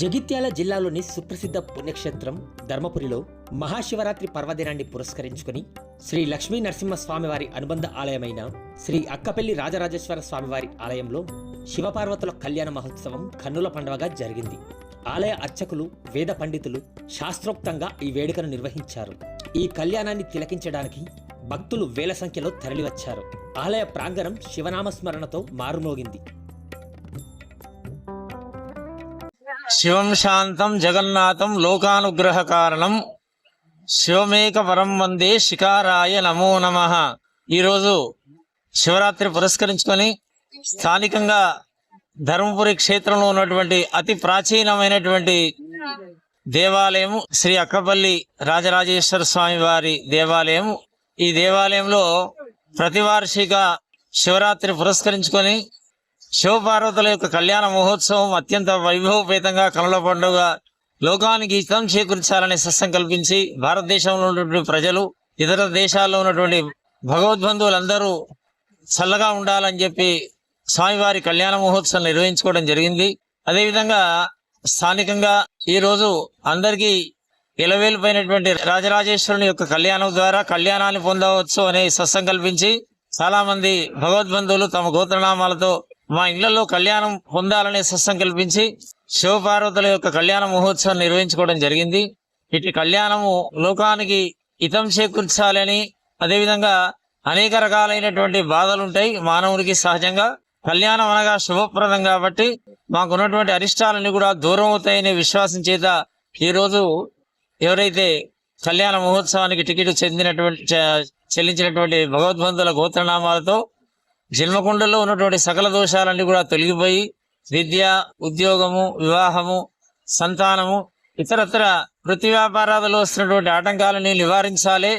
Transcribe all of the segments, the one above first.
జగిత్యాల జిల్లాలోని సుప్రసిద్ధ పుణ్యక్షేత్రం ధర్మపురిలో మహాశివరాత్రి పర్వదినాన్ని పురస్కరించుకుని శ్రీ లక్ష్మీ నరసింహస్వామివారి అనుబంధ ఆలయమైన శ్రీ అక్కపల్లి రాజరాజేశ్వర స్వామివారి ఆలయంలో శివపార్వతుల కళ్యాణ మహోత్సవం కన్నుల పండుగగా జరిగింది. ఆలయ అర్చకులు వేద పండితులు శాస్త్రోక్తంగా ఈ వేడుకను నిర్వహించారు. ఈ కళ్యాణాన్ని తిలకించడానికి భక్తులు వేల సంఖ్యలో తరలివచ్చారు. ఆలయ ప్రాంగణం శివనామస్మరణతో మారుమోగింది శివం శాంతం జగన్నాథం లోకానుగ్రహ కారణం. శివమేక వరం వందే శికారాయ నమో నమ. ఈరోజు శివరాత్రి పురస్కరించుకొని స్థానికంగా ధర్మపురి క్షేత్రంలో ఉన్నటువంటి అతి ప్రాచీనమైనటువంటి దేవాలయము శ్రీ అక్కపల్లి రాజరాజేశ్వర స్వామి వారి దేవాలయం ఈ దేవాలయంలో ప్రతివార్షిక శివరాత్రి పురస్కరించుకొని శివపార్వతుల యొక్క కళ్యాణ మహోత్సవం అత్యంత వైభవపేతంగా కనుల పండుగ లోకానికి హితం చేకూర్చాలని సత్సంకల్పించి భారతదేశంలో ఉన్నటువంటి ప్రజలు ఇతర దేశాల్లో ఉన్నటువంటి భగవద్బంధువులందరూ చల్లగా ఉండాలని చెప్పి స్వామివారి కళ్యాణ మహోత్సవం నిర్వహించుకోవడం జరిగింది. అదేవిధంగా స్థానికంగా ఈరోజు అందరికీ ఇలవేలిపోయినటువంటి రాజరాజేశ్వరుని యొక్క కళ్యాణం ద్వారా కళ్యాణాన్ని పొందవచ్చు అనే సత్సంకల్పించి కల్పించి చాలామంది భగవద్బంధువులు తమ గోత్రనామాలతో మా ఇళ్ళలో కళ్యాణం పొందాలనే సత్సంకల్పించి శివపార్వతుల యొక్క కళ్యాణ మహోత్సవం నిర్వహించుకోవడం జరిగింది. ఇటు కళ్యాణము లోకానికి హితం చేకూర్చాలని అదేవిధంగా అనేక రకాలైనటువంటి బాధలు ఉంటాయి మానవునికి సహజంగా. కళ్యాణం అనగా శుభప్రదం కాబట్టి మాకున్నటువంటి అరిష్టాలన్నీ కూడా దూరం అవుతాయనే విశ్వాసం చేత ఈరోజు ఎవరైతే కళ్యాణ మహోత్సవానికి టికెట్ చెందినటువంటి చ- చెల్లించినటువంటి భగవద్బంధుల గోత్రనామాలతో జన్మకుండలో ఉన్నటువంటి సకల దోషాలన్నీ కూడా తొలగిపోయి విద్య ఉద్యోగము వివాహము సంతానము ఇతరత్ర వృత్తి వ్యాపారాలలో వస్తున్నటువంటి ఆటంకాలని నివారించాలి.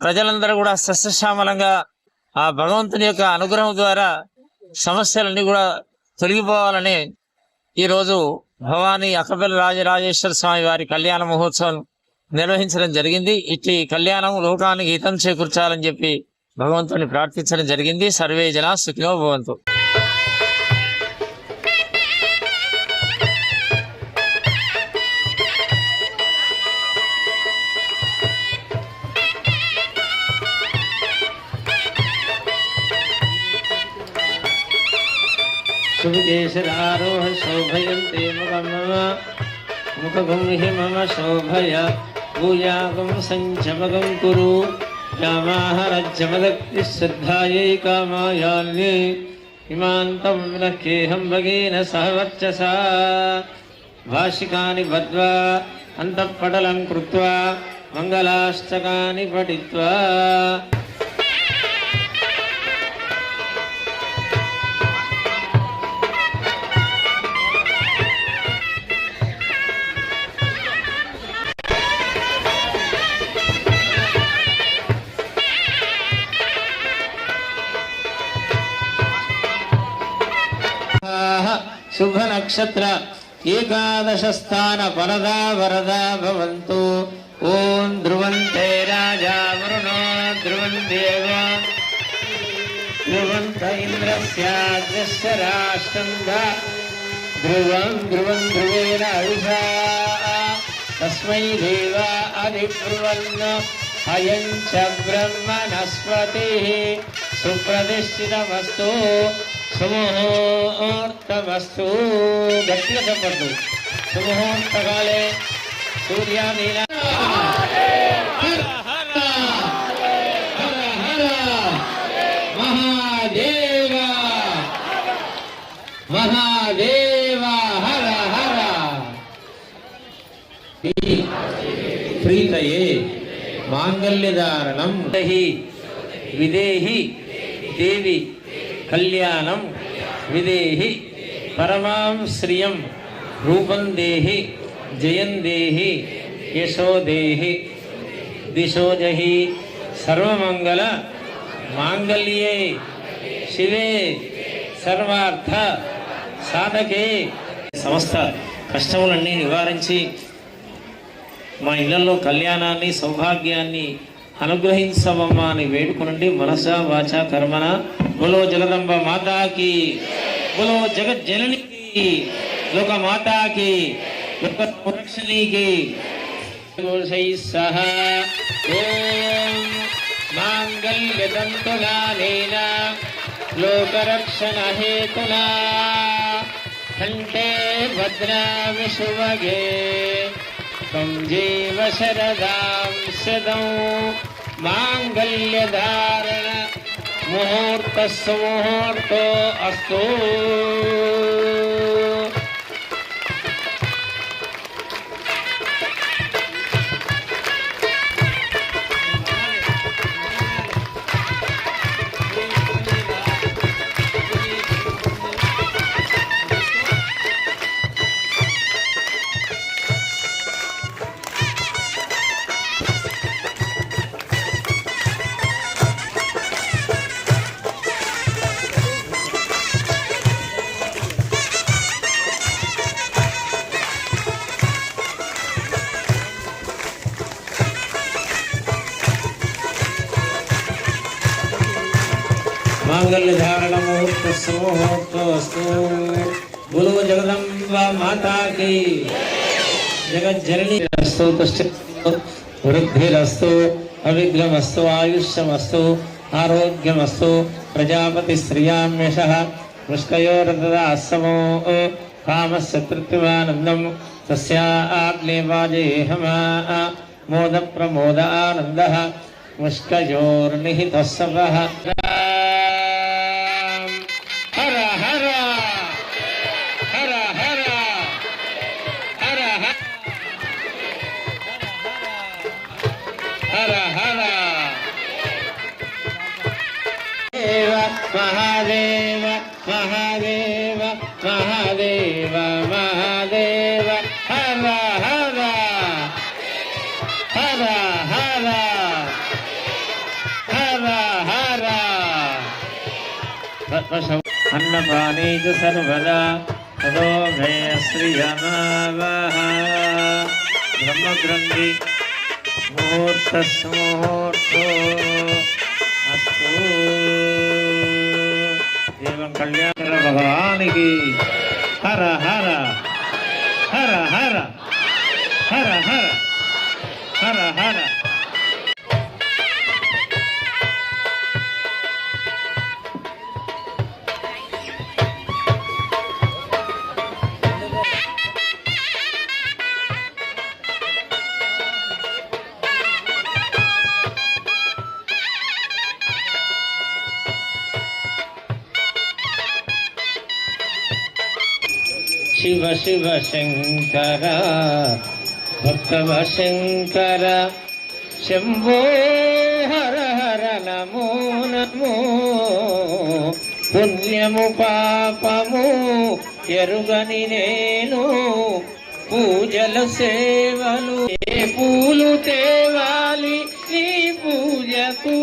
ప్రజలందరూ కూడా సస్యశ్యామలంగా ఆ భగవంతుని యొక్క అనుగ్రహం ద్వారా సమస్యలన్నీ కూడా తొలగిపోవాలని ఈరోజు భవానీ అక్కపల్లి రాజరాజేశ్వర స్వామి వారి కళ్యాణ మహోత్సవం నిర్వహించడం జరిగింది. ఇట్టి కళ్యాణం లోకానికి హితం చేకూర్చాలని చెప్పి భగవంతుని ప్రార్థించడం జరిగింది సర్వే జన సుఖినో భవంతు शुभकेशरारोह शोभयन्ते मुखं मम मुखगं हि मम शोभय भूयागं सञ्चमगं कुरु रामाहरज्जमदक्तिः श्रद्धायै कामायान्ये इमान्तं विलख्येऽहं भगेन सह वर्चसा भाषिकानि बद्ध्वा अन्तःपटलं कृत्वा मङ्गलाष्टकानि पठित्वा శుభ నక్షత్ర ఏకాదశ స్థాన వరదా వరదా భవంతు ఓం ధ్రువంతే రాజా వరుణో ధ్రువం ధ్రువందేవ ధ్రువంత ఇంద్రస్యాద్రస్య రాష్ట్రంగ ధ్రువం ధ్రువం ధ్రువేణ అవిషా తస్మై దేవ అధిబ్రువన్న అయం చ బ్రహ్మ బ్రహ్మణస్పతి సుప్రతిష్ఠితమస్తు సుముహూర్తమస్తు గట్టిగా చెప్పద్దు సుముహూర్తకాలే సూర్యాదీన మహాదేవ మహాదేవ హర హర ప్రీతయే మాంగళ్యధారణం హి విదేహి దేవి కళ్యాణం విదేహి పరమాం శ్రియం రూపం దేహి జయం దేహి యశో దేహి సర్వమంగళ మాంగళ్యే శివే సర్వార్థ సాధకే సమస్త కష్టములన్నీ నివారించి మా ఇళ్ళలో కళ్యాణాన్ని సౌభాగ్యాన్ని అనుగ్రహించవమ్మా అని వేడుకునండి. మనస వాచ కర్మన. బులో జగదంబ మాతాకి. బులో జగజ్జననికి. లోక మాతాకి లోక కోశైः సహ. ఓం మాంగళ్యతంతునానేన లోకరక్షణహేతునా. కంఠే భద్రామి सञ्जीव शरदां शरदाम सदौ माङ्गल्यधारण धारण मुहूर्त अस्तु। मांगल्य धारण मुहूर्त अस्तु बोलो जगदम्बा माता की जगत जननी अस्तु आयुष्यमस्तु, आरोग्यमस्तु प्रजापति श्रियाम यशः मुष्कयोरतदा समो कामस्य तृप्तिमानन्दं तस्या आग्नेवाजेहमा, मोदप्रमोदानन्दः मुष्कयोर्निहितः మహాదేవ మహాదేవ హర హర హర హర హర హర అన్నపానీ సర్వదా తదో మే శ్రియమావహ బ్రహ్మగ్రంథి ముహూర్తస్సు అస్తు దేవం కళ్యాణ భగవానికి హర హర హర హర హర హర హర హర శివ శివ శంకర భక్తవ శంకర. శంభో హర హర నమో నమో పుణ్యము పాపము ఎరుగని నేను పూజల సేవలు ఏ పూలు తేవాలి నీ పూజకు?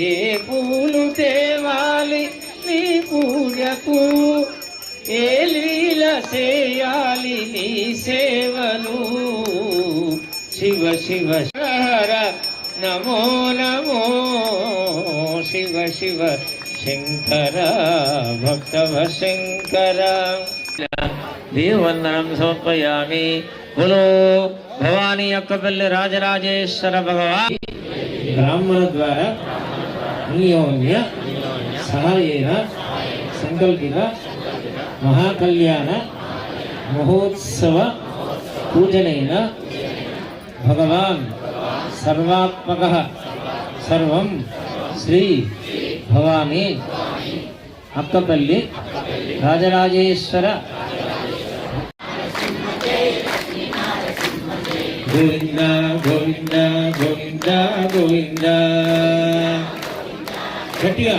ఏ పూలు తేవాలి నీ పూజకు? ఏ లీల చేయాలి నీ సేవను? శివ శివ శర నమో నమో. శివ శివ శంకర భక్తవ శంకర. దేవందనం సమర్పయామి. బులో భవానీ పిల్లి రాజరాజేశ్వర భగవాన్. బ్రాహ్మణ ద్వారా అన్యోన్య సహాయేన సంకల్పిత महाकल्याण महोत्सव पूजन भगवान्त्मक सर्व श्री भवानी अक्कपल्ली राजराजेश्वर गोविंद गोविंद गोविंद गोविंद घटिया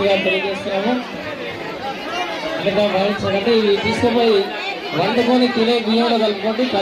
ప్రసాదాన్ని పొందవలసిందిగా తెలియజేస్తున్నాము. అందుకే భావించాలంటే ఇవి తీసుకుపోయి వండుకొని తినే బియ్యంలో కలుపుకోండి.